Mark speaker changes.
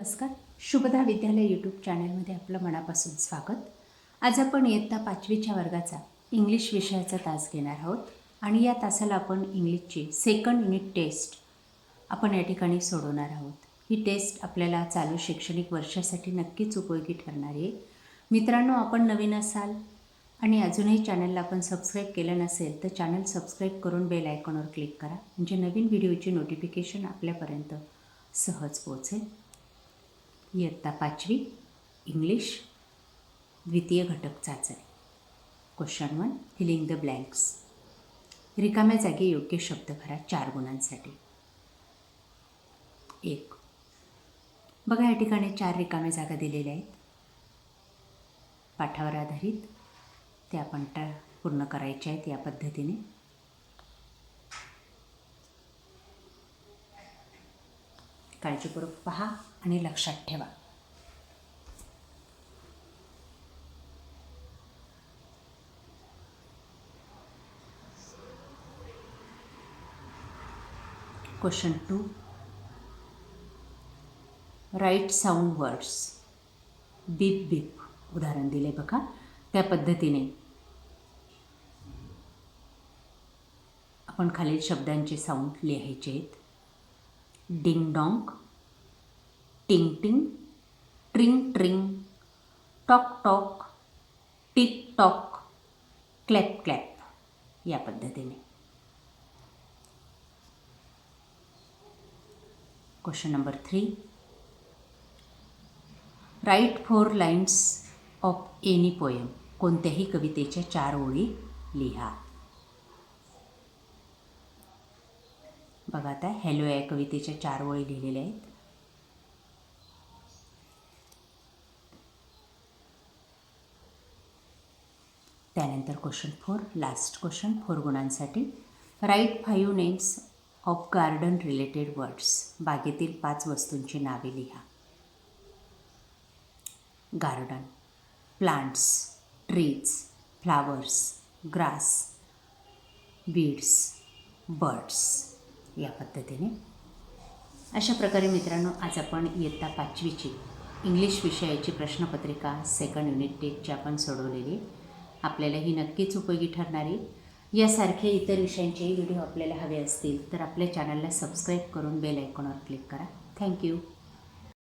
Speaker 1: नमस्कार. शुभदा विद्यालय यूट्यूब चॅनलमध्ये आपलं मनापासून स्वागत. आज आपण इयत्ता पाचवीच्या वर्गाचा इंग्लिश विषयाचा तास घेणार आहोत आणि या तासाला आपण इंग्लिशची सेकंड युनिट टेस्ट आपण या ठिकाणी सोडवणार आहोत. ही टेस्ट आपल्याला चालू शैक्षणिक वर्षासाठी नक्कीच उपयोगी ठरणार आहे. मित्रांनो आपण नवीन असाल आणि अजूनही चॅनलला आपण सबस्क्राईब केलं नसेल तर चॅनल सबस्क्राईब करून बेल आयकॉनवर क्लिक करा. म्हणजे नवीन व्हिडिओची नोटिफिकेशन आपल्यापर्यंत सहज पोहोचेल. इयत्ता पाचवी इंग्लिश द्वितीय घटक चाचणी. Question one filling the blanks रिकाम्या जागी योग्य शब्द भरा चार गुणांसाठी. एक. बघा या ठिकाणी चार रिकाम्या जागा दिलेल्या आहेत. पाठावर आधारित. ते आपण टा पूर्ण करायचे आहेत या पद्धतीने. काळजीपूर्वक पहा आणि लक्षात ठेवा. Question two write sound words beep beep उदाहरण दिले बघा. त्या पद्धतीने. आपण खालील शब्दांचे साऊंड लिहायचे आहेत. Ding dong ting ting tring tring tock tock tick tock clap clap या पद्धतीने question number three write four lines of any poem कोणत्याही कवितेच्या चार ओळी लिहा. बघा आता हॅलो या कवितेच्या चार ओळी लिहिलेल्या आहेत. त्यानंतर question four last question four गुणांसाठी. Write five names of garden related words बागेतील पाच वस्तूंची नावे लिहा. Garden plants trees flowers grass beads birds या पद्धतीने. अशा प्रकारे मित्रांनो आज आपण इयत्ता पाचवीची इंग्लिश विषयाची प्रश्नपत्रिका सेकंड युनिट टेकची आपण सोडवलेली. आपल्याला ही नक्कीच उपयोगी ठरणारी. यासारखे इतर विषयांचेही व्हिडिओ आपल्याला हवे असतील तर आपल्या चॅनलला सबस्क्राईब करून बेल आयकॉनवर क्लिक करा. थँक्यू